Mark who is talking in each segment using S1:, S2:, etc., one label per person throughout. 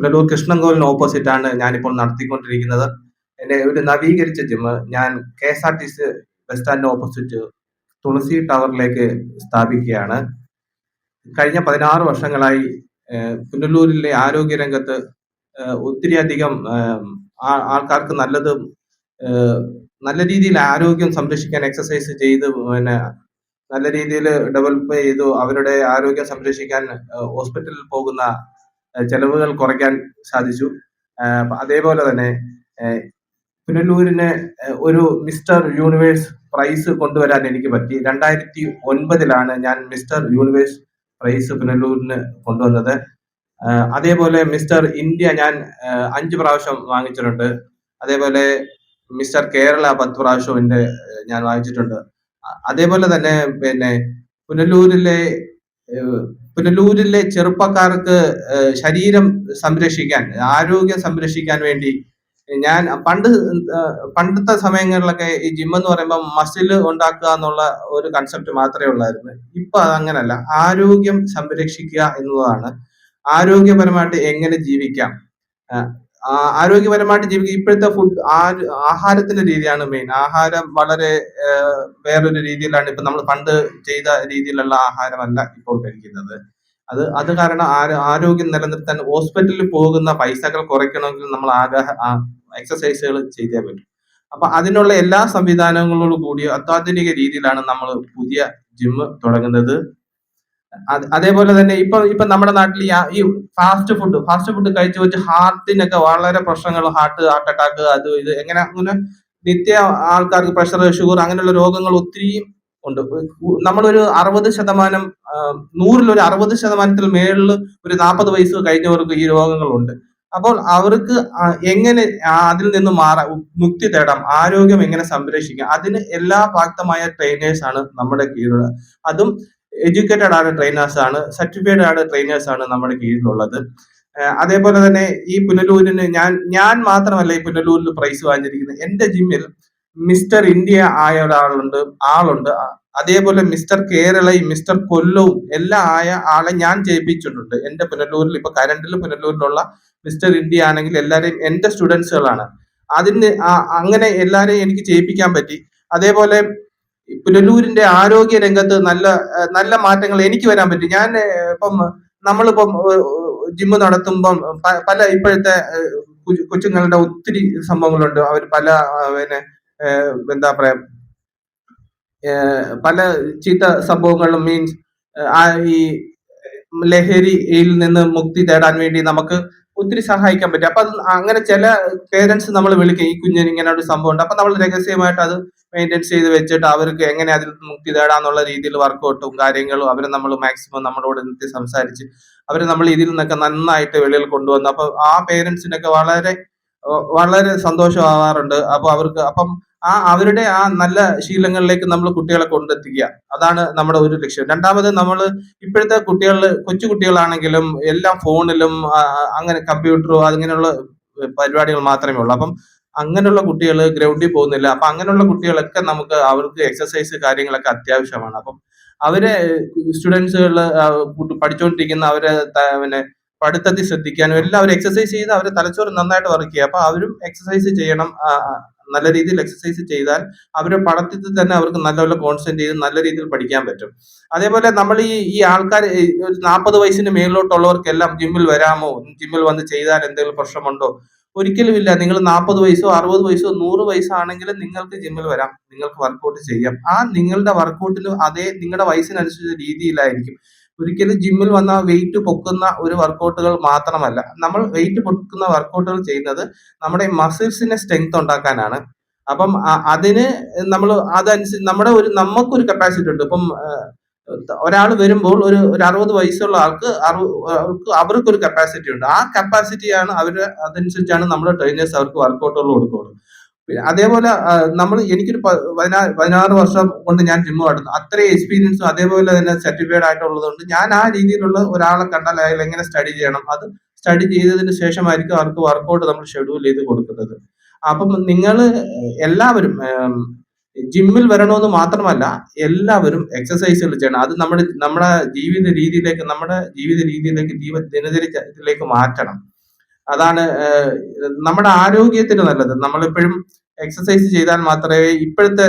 S1: Punalur കൃഷ്ണൻകോവിലിന് opposite ആണ് ഞാനിപ്പോൾ നടത്തിക്കൊണ്ടിരിക്കുന്നത്. എന്റെ ഒരു നവീകരിച്ച ജിമ്മ് ഞാൻ K S R T C bus സ്റ്റാൻഡിന് ഓപ്പോസിറ്റ് തുളസി ടവറിലേക്ക് സ്ഥാപിക്കുകയാണ്. കഴിഞ്ഞ പതിനാറ് വർഷങ്ങളായി പുനലൂരിലെ ആരോഗ്യ രംഗത്ത് ഏഹ്, ഒത്തിരിയധികം ആൾക്കാർക്ക് നല്ലതും നല്ല രീതിയിൽ ആരോഗ്യം സംരക്ഷിക്കാൻ എക്സസൈസ് ചെയ്ത് പിന്നെ നല്ല രീതിയിൽ ഡെവലപ്പ് ചെയ്തു അവരുടെ ആരോഗ്യം സംരക്ഷിക്കാൻ ഹോസ്പിറ്റലിൽ പോകുന്ന ചെലവുകൾ കുറയ്ക്കാൻ സാധിച്ചു. അതേപോലെ തന്നെ പുനലൂരിന് ഒരു മിസ്റ്റർ യൂണിവേഴ്സ് പ്രൈസ് കൊണ്ടുവരാൻ എനിക്ക് പറ്റി. രണ്ടായിരത്തി ഒൻപതിലാണ് ഞാൻ മിസ്റ്റർ യൂണിവേഴ്സ് പ്രൈസ് പുനലൂരിന് കൊണ്ടുവന്നത്. അതേപോലെ മിസ്റ്റർ ഇന്ത്യ ഞാൻ അഞ്ച് പ്രാവശ്യം വാങ്ങിച്ചിട്ടുണ്ട്. അതേപോലെ മിസ്റ്റർ കേരള പത്ത് പ്രാവശ്യം എന്റെ ഞാൻ വാങ്ങിച്ചിട്ടുണ്ട്. അതേപോലെ തന്നെ പിന്നെ പുനലൂരിലെ പുനലൂരിലെ ചെറുപ്പക്കാർക്ക് ശരീരം സംരക്ഷിക്കാൻ ആരോഗ്യം സംരക്ഷിക്കാൻ വേണ്ടി ഞാൻ പണ്ട് പണ്ടത്തെ സമയങ്ങളിലൊക്കെ ഈ ജിം എന്ന് പറയുമ്പോൾ മസിൽ ഉണ്ടാക്കുക എന്നുള്ള ഒരു കൺസെപ്റ്റ് മാത്രമേ ഉള്ളായിരുന്നു. ഇപ്പൊ അതങ്ങനല്ല ആരോഗ്യം സംരക്ഷിക്കുക എന്നുള്ളതാണ് ആരോഗ്യപരമായിട്ട് എങ്ങനെ ജീവിക്കാം? ആരോഗ്യപരമായിട്ട് ജീവിക്കുക. ഇപ്പോഴത്തെ ഫുഡ് ആഹാരത്തിന്റെ രീതിയാണ് മെയിൻ ആഹാരം വളരെ വേറൊരു രീതിയിലാണ് ഇപ്പൊ നമ്മൾ പണ്ട് ചെയ്ത രീതിയിലുള്ള ആഹാരമല്ല ഇപ്പോൾ കഴിക്കുന്നത്. അത് അത് കാരണം ആരോ- ആരോഗ്യം നിലനിർത്താൻ ഹോസ്പിറ്റലിൽ പോകുന്ന പൈസകൾ കുറയ്ക്കണമെങ്കിൽ നമ്മൾ ആഗ്രഹ എക്സസൈസുകൾ ചെയ്തേ പറ്റും. അപ്പൊ അതിനുള്ള എല്ലാ സംവിധാനങ്ങളോടും കൂടി അത്യാധുനിക രീതിയിലാണ് നമ്മൾ പുതിയ ജിം തുടങ്ങുന്നത്. അതേപോലെ തന്നെ ഇപ്പൊ ഇപ്പൊ നമ്മുടെ നാട്ടിൽ ഈ ഫാസ്റ്റ് ഫുഡ് ഫാസ്റ്റ് ഫുഡ് കഴിച്ചു വെച്ച് ഹാർട്ടിനൊക്കെ വളരെ പ്രശ്നങ്ങൾ ഹാർട്ട് ഹാർട്ട് അറ്റാക്ക് അത് ഇത് എങ്ങനെ അങ്ങനെ നിത്യ ആൾക്കാർക്ക് പ്രഷർ ഷുഗർ അങ്ങനെയുള്ള രോഗങ്ങൾ ഒത്തിരി ഉണ്ട്. നമ്മളൊരു അറുപത് ശതമാനം നൂറിലൊരു ഒരു അറുപത് ശതമാനത്തിൽ മേളിൽ ഒരു നാൽപ്പത് വയസ്സ് കഴിഞ്ഞവർക്ക് ഈ രോഗങ്ങളുണ്ട്. അപ്പോൾ അവർക്ക് എങ്ങനെ അതിൽ നിന്ന് മാറാം മുക്തി തേടാം ആരോഗ്യം എങ്ങനെ സംരക്ഷിക്കാം അതിന് എല്ലാ പ്രാപ്തമായ ട്രെയിനേഴ്സാണ് നമ്മുടെ കീഴിലുള്ളത്. അതും എഡ്യൂക്കേറ്റഡ് ആണ് ട്രെയിനേഴ്സ് ആണ് സർട്ടിഫൈഡ് ആണ് ട്രെയിനേഴ്സ് ആണ് നമ്മുടെ കീഴിലുള്ളത്. അതേപോലെ തന്നെ ഈ പുനലൂരിന് ഞാൻ ഞാൻ മാത്രമല്ല ഈ പുനലൂരിൽ പ്രൈസ് വാങ്ങിച്ചിരിക്കുന്നത്. എന്റെ ജിമ്മിൽ മിസ്റ്റർ ഇന്ത്യ ആയ ഒരാളുണ്ട് ആളുണ്ട്. അതേപോലെ മിസ്റ്റർ കേരളയും മിസ്റ്റർ കൊല്ലവും എല്ലാം ആയ ആളെ ഞാൻ ജയിപ്പിച്ചിട്ടുണ്ട്. എന്റെ പുനലൂരിൽ ഇപ്പൊ കരണ്ടിൽ പുനലൂരിലുള്ള മിസ്റ്റർ ഇന്ത്യ ആണെങ്കിൽ എല്ലാവരെയും എന്റെ സ്റ്റുഡൻസുകളാണ് അതിന് അങ്ങനെ എല്ലാവരെയും എനിക്ക് ചെയ്യിപ്പിക്കാൻ പറ്റി. അതേപോലെ പുനലൂരിന്റെ ആരോഗ്യ രംഗത്ത് നല്ല നല്ല മാറ്റങ്ങൾ എനിക്ക് വരാൻ പറ്റും. ഞാൻ ഇപ്പം നമ്മളിപ്പം ജിമ്മ് നടത്തുമ്പം പല ഇപ്പോഴത്തെ കൊച്ചുങ്ങളുടെ ഒത്തിരി സംഭവങ്ങളുണ്ട്. അവർ പല പിന്നെ എന്താ പറയാ പല ചീത്ത സംഭവങ്ങളും മീൻസ് ഈ ലഹരിയിൽ നിന്ന് മുക്തി തേടാൻ വേണ്ടി നമുക്ക് ഒത്തിരി സഹായിക്കാൻ പറ്റും. അപ്പൊ അത് അങ്ങനെ ചില പേരൻസ് നമ്മൾ വിളിക്കും ഈ കുഞ്ഞിന് ഇങ്ങനെ ഒരു സംഭവം ഉണ്ട് അപ്പൊ നമ്മൾ രഹസ്യമായിട്ട് അത് മെയിന്റെയിൻസ് ചെയ്ത് വെച്ചിട്ട് അവർക്ക് എങ്ങനെ അതിൽ മുക്തി തേടാന്നുള്ള രീതിയിൽ വർക്കൗട്ടും കാര്യങ്ങളും അവരെ നമ്മൾ മാക്സിമം നമ്മളോട് നിർത്തി സംസാരിച്ച് അവരെ നമ്മൾ ഇതിൽ നിന്നൊക്കെ നന്നായിട്ട് വെളിയിൽ കൊണ്ടുവന്നു. അപ്പൊ ആ പേരൻസിനൊക്കെ വളരെ വളരെ സന്തോഷമാവാറുണ്ട്. അപ്പൊ അവർക്ക് അപ്പം ആ അവരുടെ ആ നല്ല ശീലങ്ങളിലേക്ക് നമ്മൾ കുട്ടികളെ കൊണ്ടെത്തിക്കുക. അതാണ് നമ്മുടെ ഒരു ലക്ഷ്യം. രണ്ടാമത് നമ്മൾ ഇപ്പോഴത്തെ കുട്ടികൾ കൊച്ചു കുട്ടികളാണെങ്കിലും എല്ലാം ഫോണിലും അങ്ങനെ കമ്പ്യൂട്ടറോ അങ്ങനെയുള്ള പരിപാടികൾ മാത്രമേ ഉള്ളൂ. അപ്പം അങ്ങനെയുള്ള കുട്ടികൾ ഗ്രൗണ്ടിൽ പോകുന്നില്ല. അപ്പൊ അങ്ങനെയുള്ള കുട്ടികളൊക്കെ നമുക്ക് അവർക്ക് എക്സസൈസ് കാര്യങ്ങളൊക്കെ അത്യാവശ്യമാണ്. അപ്പം അവരെ സ്റ്റുഡൻസുകൾ പഠിച്ചുകൊണ്ടിരിക്കുന്ന അവരെ പിന്നെ പഠിത്തത്തിൽ ശ്രദ്ധിക്കാനും എല്ലാം അവർ എക്സസൈസ് ചെയ്ത് അവരെ തലച്ചോറ് നന്നായിട്ട് വർക്ക് ചെയ്യുക. അപ്പൊ അവരും എക്സസൈസ് ചെയ്യണം. നല്ല രീതിയിൽ എക്സസൈസ് ചെയ്താൽ അവരുടെ പഠിത്തത്തിൽ തന്നെ അവർക്ക് നല്ലപോലെ കോൺസെൻട്രേറ്റ് ചെയ്ത് നല്ല രീതിയിൽ പഠിക്കാൻ പറ്റും. അതേപോലെ നമ്മൾ ഈ ഈ ആൾക്കാർ ഒരു നാൽപ്പത് വയസ്സിന് മേളിലോട്ടുള്ളവർക്കെല്ലാം ജിമ്മിൽ വരാമോ? ജിമ്മിൽ വന്ന് ചെയ്താൽ എന്തെങ്കിലും പ്രശ്നമുണ്ടോ? ഒരിക്കലും ഇല്ല നിങ്ങൾ നാൽപ്പത് വയസ്സോ അറുപത് വയസ്സോ നൂറ് വയസ്സാണെങ്കിലും നിങ്ങൾക്ക് ജിമ്മിൽ വരാം. നിങ്ങൾക്ക് വർക്കൗട്ട് ചെയ്യാം. ആ നിങ്ങളുടെ വർക്കൗട്ടിന് അതേ നിങ്ങളുടെ വയസ്സിനനുസരിച്ച രീതിയിലായിരിക്കും. ഒരിക്കലും ജിമ്മിൽ വന്ന വെയിറ്റ് പൊക്കുന്ന ഒരു വർക്കൗട്ടുകൾ മാത്രമല്ല. നമ്മൾ വെയിറ്റ് പൊക്കുന്ന വർക്കൗട്ടുകൾ ചെയ്യുന്നത് നമ്മുടെ മസിൽസിനെ സ്ട്രെങ്ത് ഉണ്ടാക്കാനാണ്. അപ്പം അതിന് നമ്മൾ അതനുസരിച്ച് നമ്മുടെ ഒരു നമുക്കൊരു കപ്പാസിറ്റി ഉണ്ട്. ഇപ്പം ഒരാൾ വരുമ്പോൾ ഒരു ഒരു അറുപത് വയസ്സുള്ള ആൾക്ക് അവർക്ക് അവർക്കൊരു കപ്പാസിറ്റി ഉണ്ട്. ആ കപ്പാസിറ്റിയാണ് അവർ അതനുസരിച്ചാണ് നമ്മൾ ട്രെയിനേഴ്സ് അവർക്ക് വർക്കൗട്ടുകൾ പിന്നെ അതേപോലെ നമ്മൾ എനിക്കൊരു പതിനാറ് വർഷം കൊണ്ട് ഞാൻ ജിമ്മ് കടന്നു അത്രയും എക്സ്പീരിയൻസും അതേപോലെ തന്നെ സർട്ടിഫൈഡ് ആയിട്ടുള്ളത് കൊണ്ട് ഞാൻ ആ രീതിയിലുള്ള ഒരാളെ കണ്ടാൽ അയാൾ എങ്ങനെ സ്റ്റഡി ചെയ്യണം? അത് സ്റ്റഡി ചെയ്തതിന് ശേഷമായിരിക്കും അവർക്ക് വർക്കൗട്ട് നമ്മൾ ഷെഡ്യൂൾ ചെയ്ത് കൊടുക്കുന്നത്. അപ്പം നിങ്ങൾ എല്ലാവരും ജിമ്മിൽ വരണമെന്ന് മാത്രമല്ല എല്ലാവരും എക്സസൈസുകൾ ചെയ്യണം. അത് നമ്മുടെ നമ്മുടെ ജീവിത രീതിയിലേക്ക് നമ്മുടെ ജീവിത രീതിയിലേക്ക് ജീവ ദിനചര്യത്തിലേക്ക് മാറ്റണം. അതാണ് നമ്മുടെ ആരോഗ്യത്തിന് നല്ലത്. നമ്മളെപ്പോഴും എക്സസൈസ് ചെയ്താൽ മാത്രമേ ഇപ്പോഴത്തെ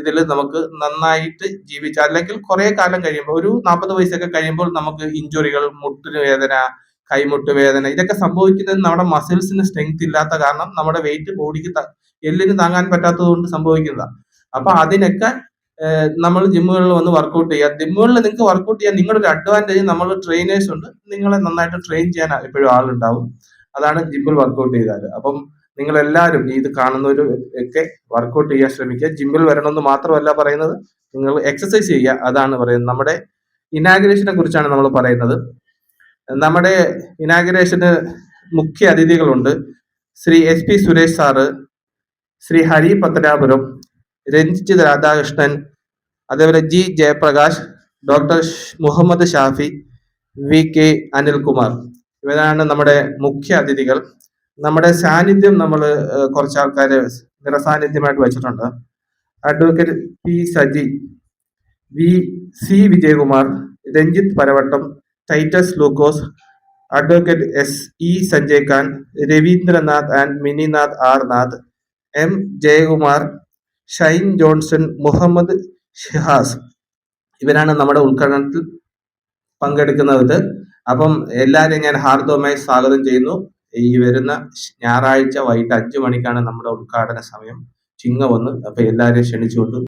S1: ഇതിൽ നമുക്ക് നന്നായിട്ട് ജീവിച്ച അല്ലെങ്കിൽ കുറെ കാലം കഴിയുമ്പോൾ ഒരു നാൽപ്പത് വയസ്സൊക്കെ കഴിയുമ്പോൾ നമുക്ക് ഇഞ്ചുറികൾ മുട്ടിന് വേദന കൈമുട്ട് വേദന ഇതൊക്കെ സംഭവിക്കുന്നത് നമ്മുടെ മസിൽസിന് സ്ട്രെങ്ത് ഇല്ലാത്ത കാരണം നമ്മുടെ വെയിറ്റ് ബോഡിക്ക് എല്ലിന് താങ്ങാൻ പറ്റാത്തത് കൊണ്ട് സംഭവിക്കുന്നതാണ് അപ്പൊ അതിനൊക്കെ നമ്മൾ ജിമ്മുകളിൽ വന്ന് വർക്കൗട്ട് ചെയ്യുക. ജിമ്മുകളിൽ നിങ്ങൾക്ക് വർക്കൗട്ട് ചെയ്യാൻ നിങ്ങളുടെ ഒരു അഡ്വാന്റേജ് നമ്മൾ ട്രെയിനേഴ്സ് ഉണ്ട്. നിങ്ങളെ നന്നായിട്ട് ട്രെയിൻ ചെയ്യാൻ എപ്പോഴും ആളുണ്ടാവും. അതാണ് ജിമ്മിൽ വർക്കൗട്ട് ചെയ്താൽ അപ്പം നിങ്ങൾ എല്ലാവരും ഇത് കാണുന്നവരും ഒക്കെ വർക്കൗട്ട് ചെയ്യാൻ ശ്രമിക്കുക. ജിമ്മിൽ വരണമെന്ന് മാത്രമല്ല പറയുന്നത് നിങ്ങൾ എക്സസൈസ് ചെയ്യുക. അതാണ് പറയുന്നത്. നമ്മുടെ ഇനാഗ്രേഷനെ കുറിച്ചാണ് നമ്മൾ പറയുന്നത്. നമ്മുടെ ഇനാഗ്രേഷന് മുഖ്യ അതിഥികളുണ്ട്. Shri S P Suresh sir Shri Hari Pathanapuram Ranjith Radhakrishnan അതേപോലെ G. Jayaprakash doctor Muhammad Shafi V. K. Anilkumar. ഇവരാണ് നമ്മുടെ മുഖ്യ അതിഥികൾ. നമ്മുടെ സാന്നിധ്യം നമ്മൾ കുറച്ച് ആൾക്കാരെ നിറസാന്നിധ്യമായിട്ട് വെച്ചിട്ടുണ്ട്. Advocate P. Saji V. C. Vijayakumar Ranjith Paravattam Titus Lukose advocate S. E. Sanjay Khan Ravindranath and Mininath R. Nath M. Jayakumar Shine Johnson Muhammad Shihas ഇവരാണ് നമ്മുടെ ഉദ്ഘാടനത്തിൽ പങ്കെടുക്കുന്നത്. അപ്പം എല്ലാവരെയും ഞാൻ ഹാർദവമായി സ്വാഗതം ചെയ്യുന്നു. ഈ വരുന്ന ഞായറാഴ്ച വൈകിട്ട് അഞ്ചു മണിക്കാണ് നമ്മുടെ ഉദ്ഘാടന സമയം. ചിങ്ങ വന്ന് അപ്പൊ എല്ലാവരെയും ക്ഷണിച്ചുകൊണ്ട്